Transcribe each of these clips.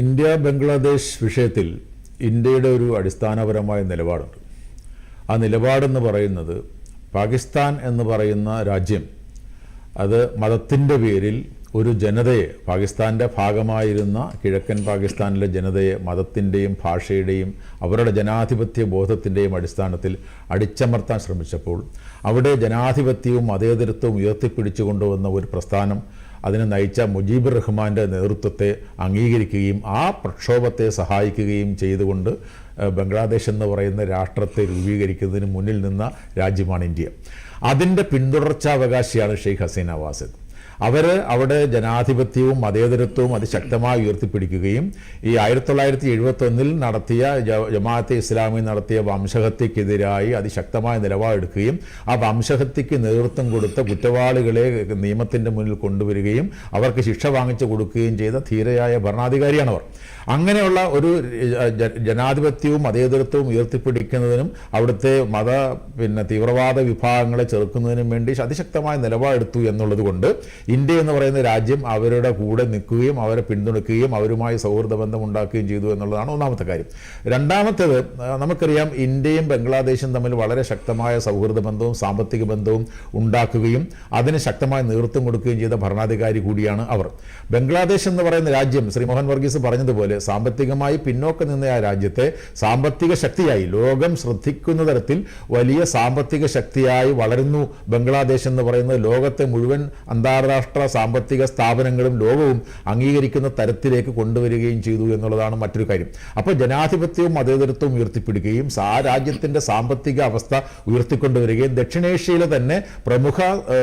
India Bangladesh വിഷയത്തിൽ ഇന്ത്യയുടെ ഒരു അടിസ്ഥാനപരമായ നിലപാടുണ്ട്. ആ നിലപാടെന്ന് പറയുന്നത് പാകിസ്ഥാൻ എന്ന് പറയുന്ന രാജ്യം അത് മതത്തിന്റെ പേരിൽ ഒരു ജനതയെ പാകിസ്ഥാന്റെ ഭാഗമായിരുന്ന കിഴക്കൻ പാകിസ്ഥാനിലെ ജനതയെ മതത്തിന്റെയും ഭാഷയുടെയും അവരുടെ ജനാധിപത്യ ബോധത്തിന്റെയും അടിസ്ഥാനത്തിൽ അടിച്ചമർത്താൻ ശ്രമിച്ചപ്പോൾ അവിടെ ജനാധിപത്യവും മതേതരത്വവും ഉയർത്തിപ്പിടിച്ചു കൊണ്ടുവന്ന ഒരു പ്രസ്ഥാനം അതിനെ നയിച്ച മുജീബ് റഹ്മാന്റെ നേതൃത്വത്തെ അംഗീകരിക്കുകയും ആ പ്രക്ഷോഭത്തെ സഹായിക്കുകയും ചെയ്തുകൊണ്ട് ബംഗ്ലാദേശ് എന്ന് പറയുന്ന രാഷ്ട്രത്തെ രൂപീകരിക്കുന്നതിന് മുന്നിൽ നിന്ന രാജ്യമാണ് ഇന്ത്യ. അതിന്റെ പിന്തുടർച്ചാവകാശിയാണ് ഷെയ്ഖ് ഹസീന വാസിദ്. അവർ അവിടെ ജനാധിപത്യവും മതേതരത്വവും അതിശക്തമായി ഉയർത്തിപ്പിടിക്കുകയും ഈ ആയിരത്തി തൊള്ളായിരത്തി എഴുപത്തി ഒന്നിൽ നടത്തിയ ജമാഅത്തെ ഇസ്ലാമി നടത്തിയ വംശഹത്യക്കെതിരായി അതിശക്തമായ നിലപാടെടുക്കുകയും ആ വംശഹത്യക്ക് നേതൃത്വം കൊടുത്ത കുറ്റവാളികളെ നിയമത്തിന്റെ മുന്നിൽ കൊണ്ടുവരികയും അവർക്ക് ശിക്ഷ വാങ്ങിച്ചു കൊടുക്കുകയും ചെയ്ത ധീരയായ ഭരണാധികാരിയാണ് അവർ അങ്ങനെയുള്ള ഒരു ജനാധിപത്യവും മതേതരത്വവും ഉയർത്തിപ്പിടിക്കുന്നതിനും അവിടുത്തെ മത പിന്നെ തീവ്രവാദ വിഭാഗങ്ങളെ ചെറുക്കുന്നതിനും വേണ്ടി അതിശക്തമായ നിലപാടെടുത്തു എന്നുള്ളത് കൊണ്ട് ഇന്ത്യ എന്ന് പറയുന്ന രാജ്യം അവരുടെ കൂടെ നിൽക്കുകയും അവരെ പിന്തുണയ്ക്കുകയും അവരുമായി സൗഹൃദ ബന്ധം ഉണ്ടാക്കുകയും ചെയ്തു എന്നുള്ളതാണ് ഒന്നാമത്തെ കാര്യം. രണ്ടാമത്തേത് നമുക്കറിയാം ഇന്ത്യയും ബംഗ്ലാദേശും തമ്മിൽ വളരെ ശക്തമായ സൗഹൃദ ബന്ധവും സാമ്പത്തിക ബന്ധവും ഉണ്ടാക്കുകയും അതിന് ശക്തമായ നേതൃത്വം കൊടുക്കുകയും ചെയ്ത ഭരണാധികാരി കൂടിയാണ് അവർ. ബംഗ്ലാദേശ് എന്ന് പറയുന്ന രാജ്യം ശ്രീ മോഹൻ വർഗീസ് പറഞ്ഞതുപോലെ സാമ്പത്തികമായി പിന്നോക്കം നിന്ന ആ രാജ്യത്തെ സാമ്പത്തിക ശക്തിയായി ലോകം ശ്രദ്ധിക്കുന്ന തരത്തിൽ വലിയ സാമ്പത്തിക ശക്തിയായി വളരുന്നു ബംഗ്ലാദേശ് എന്ന് പറയുന്നത് ലോകത്തെ മുഴുവൻ അന്താരാഷ്ട്ര സാമ്പത്തിക സ്ഥാപനങ്ങളും ലോകവും അംഗീകരിക്കുന്ന തരത്തിലേക്ക് കൊണ്ടുവരികയും ചെയ്തു എന്നുള്ളതാണ് മറ്റൊരു കാര്യം. അപ്പോൾ ജനാധിപത്യവും മതേതരത്വവും ഉയർത്തിപ്പിടിക്കുകയും ആ രാജ്യത്തിന്റെ സാമ്പത്തിക അവസ്ഥ ഉയർത്തിക്കൊണ്ടുവരികയും ദക്ഷിണേഷ്യയിലെ തന്നെ പ്രമുഖ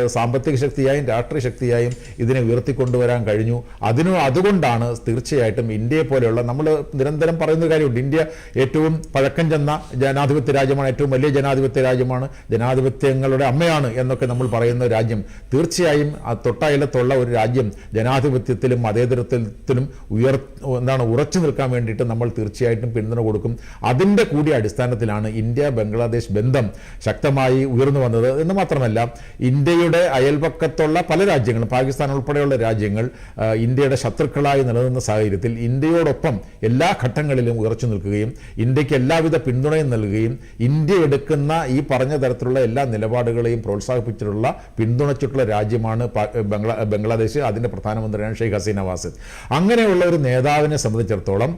സാമ്പത്തിക ശക്തിയായും രാഷ്ട്രീയ ശക്തിയായും ഇതിനെ ഉയർത്തിക്കൊണ്ടുവരാൻ കഴിഞ്ഞു. അതിനു അതുകൊണ്ടാണ് തീർച്ചയായിട്ടും ഇന്ത്യയെ പോലെയുള്ള നമ്മൾ നിരന്തരം പറയുന്ന കാര്യമുണ്ട്. ഇന്ത്യ ഏറ്റവും പഴക്കം ചെന്ന ജനാധിപത്യ രാജ്യമാണ് ഏറ്റവും വലിയ ജനാധിപത്യ രാജ്യമാണ്. ജനാധിപത്യങ്ങളുടെ അമ്മയാണ് എന്നൊക്കെ നമ്മൾ പറയുന്ന രാജ്യം. തീർച്ചയായും തൊട്ടയലത്തുള്ള ഒരു രാജ്യം ജനാധിപത്യത്തിലും മതേതരത്വത്തിലും ഉയർ എന്താണ് ഉറച്ചു നിൽക്കാൻ വേണ്ടിയിട്ട് നമ്മൾ തീർച്ചയായിട്ടും പിന്തുണ കൊടുക്കും. അതിന്റെ കൂടി അടിസ്ഥാനത്തിലാണ് ഇന്ത്യ ബംഗ്ലാദേശ് ബന്ധം ശക്തമായി ഉയർന്നു വന്നത് എന്ന് മാത്രമല്ല ഇന്ത്യയുടെ അയൽപക്കത്തുള്ള പല രാജ്യങ്ങളും പാകിസ്ഥാൻ ഉൾപ്പെടെയുള്ള രാജ്യങ്ങൾ ഇന്ത്യയുടെ ശത്രുക്കളായി നിലനിന്ന സാഹചര്യത്തിൽ ഇന്ത്യയോടൊപ്പം എല്ലാ ഘട്ടങ്ങളിലും ഉയർച്ചു നിൽക്കുകയും ഇന്ത്യയ്ക്ക് എല്ലാവിധ പിന്തുണയും നൽകുകയും ഇന്ത്യ എടുക്കുന്ന ഈ പറഞ്ഞ തരത്തിലുള്ള എല്ലാ നിലപാടുകളെയും പ്രോത്സാഹിപ്പിച്ചിട്ടുള്ള പിന്തുണച്ചിട്ടുള്ള രാജ്യമാണ് ബംഗ്ലാ ബംഗ്ലാദേശ് അതിന്റെ പ്രധാനമന്ത്രിയാണ് ഷെയ്ഖ് ഹസീന വാസിദ്. അങ്ങനെയുള്ള ഒരു നേതാവിനെ സംബന്ധിച്ചിടത്തോളം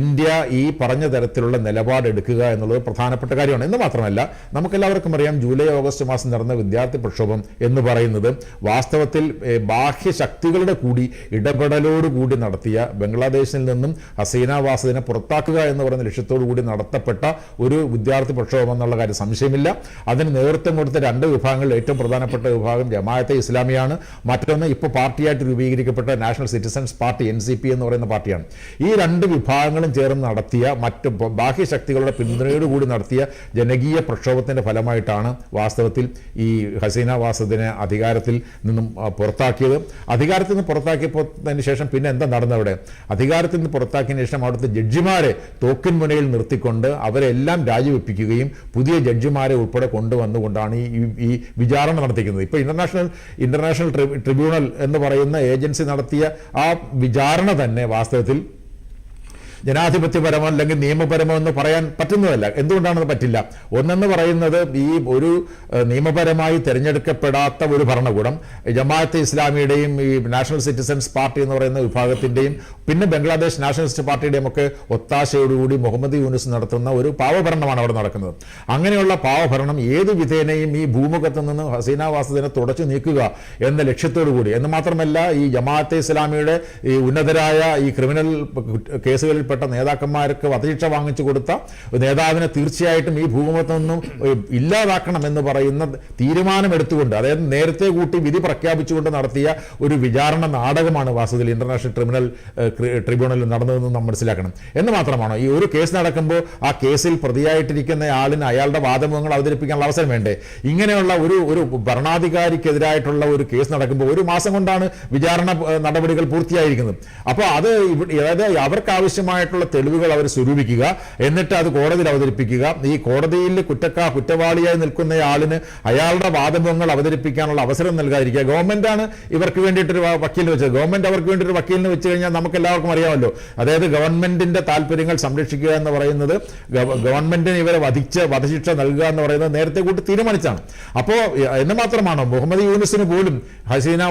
ഇന്ത്യ ഈ പറഞ്ഞ തരത്തിലുള്ള നിലപാടെടുക്കുക എന്നുള്ളത് പ്രധാനപ്പെട്ട കാര്യമാണ്. എന്ന് മാത്രമല്ല നമുക്കെല്ലാവർക്കും അറിയാം ജൂലൈ ഓഗസ്റ്റ് മാസം നടന്ന വിദ്യാർത്ഥി പ്രക്ഷോഭം എന്ന് പറയുന്നത് വാസ്തവത്തിൽ ബാഹ്യ ശക്തികളുടെ കൂടി ഇടപെടലോടുകൂടി നടത്തിയ ബംഗ്ലാദേശിൽ നിന്നും ഹസീന വാസിദിനെ പുറത്താക്കുക എന്ന് പറയുന്ന ലക്ഷ്യത്തോടു കൂടി നടത്തപ്പെട്ട ഒരു വിദ്യാർത്ഥി പ്രക്ഷോഭം എന്നുള്ള കാര്യം സംശയമില്ല. അതിന് നേതൃത്വം കൊടുത്ത രണ്ട് വിഭാഗങ്ങളിൽ ഏറ്റവും പ്രധാനപ്പെട്ട വിഭാഗം ജമായത്തെ ഇസ്ലാമിയാണ്. മറ്റൊന്ന് ഇപ്പോൾ പാർട്ടിയായിട്ട് രൂപീകരിക്കപ്പെട്ട national citizens party N C P എന്ന് പറയുന്ന പാർട്ടിയാണ്. ഈ രണ്ട് വിഭാഗങ്ങളും ചേർന്ന് നടത്തിയ മറ്റ് ബാഹ്യ ശക്തികളുടെ പിന്തുണയോടുകൂടി നടത്തിയ ജനകീയ പ്രക്ഷോഭത്തിന്റെ ഫലമായിട്ടാണ് വാസ്തവത്തിൽ ഈ ഹസീന വാസദിനെ അധികാരത്തിൽ നിന്നും പുറത്താക്കിയത്. അധികാരത്തിൽ നിന്ന് പുറത്താക്കിയതിന് ശേഷം പിന്നെ എന്താ നടന്നവിടെ? അധികാരത്തിൽ നിന്ന് പുറത്താക്കിയതിന് ശേഷം അവിടുത്തെ ജഡ്ജിമാരെ തോക്കിൻ മുനയിൽ നിർത്തിക്കൊണ്ട് അവരെല്ലാം രാജിവെപ്പിക്കുകയും പുതിയ ജഡ്ജിമാരെ ഉൾപ്പെടെ കൊണ്ടുവന്നുകൊണ്ടാണ് ഈ ഈ- വിചാരണ നടത്തിക്കുന്നത്. ഇപ്പോൾ ഇന്റർനാഷണൽ ട്രി- ട്രിബ്യൂണൽ എന്ന് പറയുന്ന ഏജൻസി നടത്തിയ ആ വിചാരണ തന്നെ വാസ്തവത്തിൽ ജനാധിപത്യപരമോ അല്ലെങ്കിൽ നിയമപരമോ എന്ന് പറയാൻ പറ്റുന്നതല്ല. എന്തുകൊണ്ടാണെന്ന് പറ്റില്ല? ഒന്നെന്ന് പറയുന്നത് ഈ ഒരു നിയമപരമായി തിരഞ്ഞെടുക്കപ്പെടാത്ത ഒരു ഭരണകൂടം ജമാഅത്ത് ഇസ്ലാമിയുടെയും ഈ നാഷണൽ സിറ്റിസൻസ് പാർട്ടി എന്ന് പറയുന്ന വിഭാഗത്തിന്റെയും പിന്നെ ബംഗ്ലാദേശ് നാഷണലിസ്റ്റ് പാർട്ടിയുടെയും ഒക്കെ ഒത്താശയോടുകൂടി മുഹമ്മദ് യൂനുസ് നടത്തുന്ന ഒരു പാവഭരണമാണ് അവിടെ നടക്കുന്നത്. അങ്ങനെയുള്ള പാവഭരണം ഏത് വിധേനയും ഈ ഭൂമുഖത്ത് നിന്ന് ഹസീന വാസദിനെ തുടച്ചു നീക്കുക എന്ന ലക്ഷ്യത്തോടു കൂടി എന്ന് മാത്രമല്ല ഈ ജമാഅത്തെ ഇസ്ലാമിയുടെ ഈ ഉന്നതരായ ഈ ക്രിമിനൽ കേസുകളിൽപ്പെട്ട നേതാക്കന്മാർക്ക് വധശിക്ഷ വാങ്ങിച്ചു കൊടുത്ത നേതാവിനെ തീർച്ചയായിട്ടും ഈ ഭൂകമ്പത്തിൽ നിന്നും ഇല്ലാതാക്കണം എന്ന് പറയുന്ന തീരുമാനമെടുത്തുകൊണ്ട് അതായത് നേരത്തെ കൂട്ടി വിധി പ്രഖ്യാപിച്ചുകൊണ്ട് നടത്തിയ ഒരു വിചാരണ നാടകമാണ് വാസ്തുവിൽ ഇന്റർനാഷണൽ ക്രിമിനൽ ട്രിബ്യൂണലിൽ നടന്നതെന്ന് നാം മനസ്സിലാക്കണം. എന്ന് മാത്രമാണോ ഈ ഒരു കേസ് നടക്കുമ്പോൾ ആ കേസിൽ പ്രതിയായിട്ടിരിക്കുന്ന ആളിന് അയാളുടെ വാദമുഖങ്ങൾ അവതരിപ്പിക്കാനുള്ള അവസരം വേണ്ടേ? ഇങ്ങനെയുള്ള ഒരു ഒരു ഭരണാധികാരിക്കെതിരായിട്ടുള്ള ഒരു കേസ് നടക്കുമ്പോൾ ഒരു മാസം കൊണ്ടാണ് വിചാരണ നടപടികൾ പൂർത്തിയായിരിക്കുന്നത്. അപ്പോൾ അത് അതായത് അവർക്ക് ആവശ്യമായ ആവശ്യമായിട്ടുള്ള തെളിവുകൾ അവർ സ്വരൂപിക്കുക. എന്നിട്ട് അത് കോടതിയിൽ അവതരിപ്പിക്കുക. ഈ കോടതിയിൽ കുറ്റക്കാ കുറ്റവാളിയായി നിൽക്കുന്ന ആളിന് അയാളുടെ വാദമുഖങ്ങൾ അവതരിപ്പിക്കാനുള്ള അവസരം നൽകാതിരിക്കുക. ഗവൺമെന്റാണ് ഇവർക്ക് വേണ്ടിയിട്ടൊരു വക്കീലിന് വെച്ചത്. ഗവൺമെന്റ് അവർക്ക് വേണ്ടി ഒരു വക്കീലിന് വെച്ച് കഴിഞ്ഞാൽ നമുക്ക് എല്ലാവർക്കും അറിയാമല്ലോ. അതായത് ഗവൺമെന്റിന്റെ താല്പര്യങ്ങൾ സംരക്ഷിക്കുക എന്ന് പറയുന്നത് ഗവ- ഗവൺമെന്റിന് ഇവരെ വധിച്ച് വധശിക്ഷ നൽകുക എന്ന് പറയുന്നത് നേരത്തെ കൂട്ടി തീരുമാനിച്ചാണ്. അപ്പോൾ എന്ന് മാത്രമാണോ? മുഹമ്മദ് യൂനിസിന് പോലും ഹസീന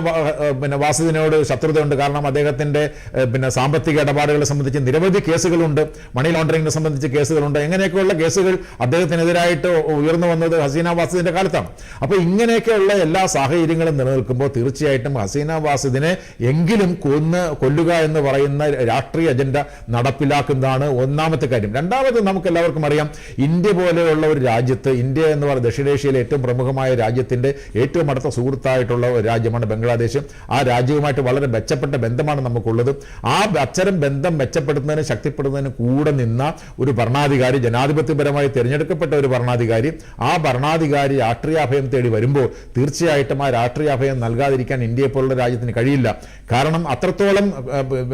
പിന്നെ വാസുദിനോട് ശത്രുതയുണ്ട്. കാരണം അദ്ദേഹത്തിന്റെ പിന്നെ സാമ്പത്തിക ഇടപാടുകളെ സംബന്ധിച്ച് നിരവധി കേസുകളുണ്ട്. മണി ലോണ്ടറിങ്ങിനെ സംബന്ധിച്ച് കേസുകളുണ്ട്. എങ്ങനെയൊക്കെയുള്ള കേസുകൾ അദ്ദേഹത്തിനെതിരായിട്ട് ഉയർന്നു വന്നത് ഹസീന വാസിദിന്റെ കാലത്താണ്. അപ്പോൾ ഇങ്ങനെയൊക്കെയുള്ള എല്ലാ സാഹചര്യങ്ങളും നിലനിൽക്കുമ്പോൾ തീർച്ചയായിട്ടും ഹസീന വാസിദിനെ എങ്കിലും കൊന്ന് കൊല്ലുക എന്ന് പറയുന്ന രാഷ്ട്രീയ അജണ്ട നടപ്പിലാക്കുന്നതാണ് ഒന്നാമത്തെ കാര്യം. രണ്ടാമത് നമുക്ക് എല്ലാവർക്കും അറിയാം ഇന്ത്യ പോലെയുള്ള ഒരു രാജ്യത്ത് ഇന്ത്യ എന്ന് പറയുന്ന ദക്ഷിണേഷ്യയിലെ ഏറ്റവും പ്രമുഖമായ രാജ്യത്തിന്റെ ഏറ്റവും അടുത്ത സുഹൃത്തായിട്ടുള്ള ഒരു രാജ്യമാണ് ബംഗ്ലാദേശ്. ആ രാജ്യവുമായിട്ട് വളരെ മെച്ചപ്പെട്ട ബന്ധമാണ് നമുക്കുള്ളത്. ആ അച്ചരം ബന്ധം മെച്ചപ്പെടുത്തുന്നതിന് ശക്തിപ്പെടുത്തുന്നതിന് കൂടെ നിന്ന ഒരു ഭരണാധികാരി ജനാധിപത്യപരമായി തിരഞ്ഞെടുക്കപ്പെട്ട ഒരു ഭരണാധികാരി ആ ഭരണാധികാരി രാഷ്ട്രീയാഭയം തേടി വരുമ്പോൾ തീർച്ചയായിട്ടും ആ രാഷ്ട്രീയാഭയം നൽകാതിരിക്കാൻ ഇന്ത്യയെ പോലുള്ള രാജ്യത്തിന് കഴിയില്ല. കാരണം അത്രത്തോളം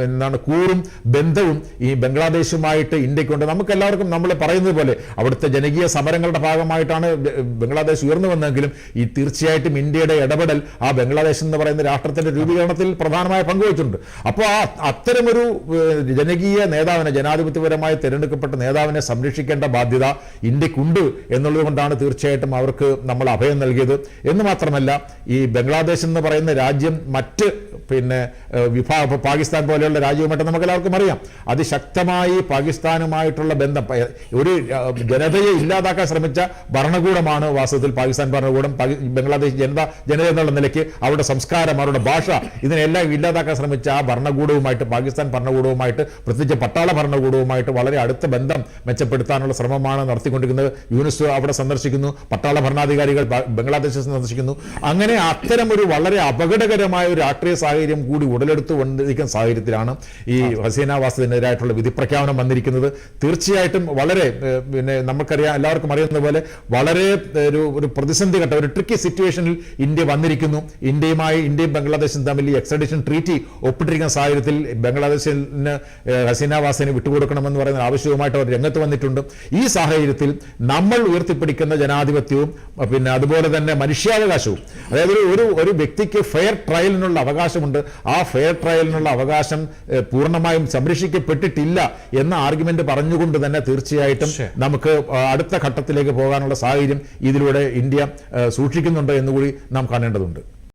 എന്താണ് കൂറും ബന്ധവും ഈ ബംഗ്ലാദേശുമായിട്ട് ഇന്ത്യക്കുണ്ട്. നമുക്ക് എല്ലാവർക്കും നമ്മൾ പറയുന്നത് പോലെ അവിടുത്തെ ജനകീയ സമരങ്ങളുടെ ഭാഗമായിട്ടാണ് ബംഗ്ലാദേശ് ഉയർന്നു വന്നെങ്കിലും ഈ തീർച്ചയായിട്ടും ഇന്ത്യയുടെ ഇടപെടൽ ആ ബംഗ്ലാദേശ് എന്ന് പറയുന്ന രാഷ്ട്രത്തിന്റെ രൂപീകരണത്തിൽ പ്രധാനമായ പങ്കുവച്ചിട്ടുണ്ട് അപ്പോൾ ആ അത്തരമൊരു ജനകീയ നേതാവിനെ ജനാധിപത്യപരമായി തിരഞ്ഞെടുക്കപ്പെട്ട നേതാവിനെ സംരക്ഷിക്കേണ്ട ബാധ്യത ഇന്ത്യക്കുണ്ട് എന്നുള്ളത് കൊണ്ടാണ് തീർച്ചയായിട്ടും അവർക്ക് നമ്മൾ അഭയം നൽകിയത്. എന്ന് മാത്രമല്ല ഈ ബംഗ്ലാദേശ് എന്ന് പറയുന്ന രാജ്യം മറ്റ് പിന്നെ വിഭാഗ പാകിസ്ഥാൻ പോലെയുള്ള രാജ്യവുമായിട്ട് നമുക്ക് എല്ലാവർക്കും അറിയാം. അതിശക്തമായി പാകിസ്ഥാനുമായിട്ടുള്ള ബന്ധം ഒരു ജനതയെ ഇല്ലാതാക്കാൻ ശ്രമിച്ച ഭരണകൂടമാണ് വാസ്തവത്തിൽ പാകിസ്ഥാൻ ഭരണകൂടം. ബംഗ്ലാദേശ് ജനത ജനത എന്നുള്ള നിലയ്ക്ക് അവരുടെ സംസ്കാരം അവരുടെ ഭാഷ ഇതിനെല്ലാം ഇല്ലാതാക്കാൻ ശ്രമിച്ച ആ ഭരണകൂടവുമായിട്ട് പാകിസ്ഥാൻ ഭരണകൂടവുമായിട്ട് പ്രത്യേകിച്ച് പട്ടാള ഭരണകൂടവുമായിട്ട് വളരെ അടുത്ത ബന്ധം മെച്ചപ്പെടുത്താനുള്ള ശ്രമമാണ് നടത്തിക്കൊണ്ടിരിക്കുന്നത്. യൂനിസ് അവിടെ സന്ദർശിക്കുന്നു. പട്ടാള ഭരണാധികാരികൾ ബംഗ്ലാദേശ് സന്ദർശിക്കുന്നു. അങ്ങനെ അത്തരം ഒരു വളരെ അപകടകരമായ ഒരു രാഷ്ട്രീയ സാഹചര്യം കൂടി ഉടലെടുത്തു കൊണ്ടിരിക്കുന്ന സാഹചര്യത്തിലാണ് ഈ ഹസീന വാസത്തിനെതിരായിട്ടുള്ള വിധി പ്രഖ്യാപനം വന്നിരിക്കുന്നത്. തീർച്ചയായിട്ടും വളരെ പിന്നെ നമുക്കറിയാം എല്ലാവർക്കും അറിയുന്ന പോലെ വളരെ ഒരു ഒരു പ്രതിസന്ധി ഘട്ടം ഒരു ട്രിക്കി സിറ്റുവേഷനിൽ ഇന്ത്യ വന്നിരിക്കുന്നു. ഇന്ത്യയുമായി ഇന്ത്യയും ബംഗ്ലാദേശും തമ്മിൽ ഈ എക്സഡിഷൻ ട്രീറ്റി ഒപ്പിട്ടിരിക്കുന്ന സാഹചര്യത്തിൽ ബംഗ്ലാദേശിന് ഹസീന വാസിനെ വിട്ടുകൊടുക്കണമെന്ന് പറയുന്ന ആവശ്യവുമായിട്ട് അവർ രംഗത്ത് വന്നിട്ടുണ്ട്. ഈ സാഹചര്യത്തിൽ നമ്മൾ ഉയർത്തിപ്പിടിക്കുന്ന ജനാധിപത്യവും പിന്നെ അതുപോലെ തന്നെ മനുഷ്യാവകാശവും അതായത് ഒരു- ഒരു വ്യക്തിക്ക് ഫെയർ ട്രയലിനുള്ള അവകാശമുണ്ട്. ആ ഫെയർ ട്രയലിനുള്ള അവകാശം പൂർണമായും സംരക്ഷിക്കപ്പെട്ടിട്ടില്ല എന്ന ആർഗ്യുമെന്റ് പറഞ്ഞുകൊണ്ട് തന്നെ തീർച്ചയായിട്ടും നമുക്ക് അടുത്ത ഘട്ടത്തിലേക്ക് പോകാനുള്ള സാഹചര്യം ഇതിലൂടെ ഇന്ത്യ സൂക്ഷിക്കുന്നുണ്ട് എന്നുകൂടി നാം കാണേണ്ടതുണ്ട്.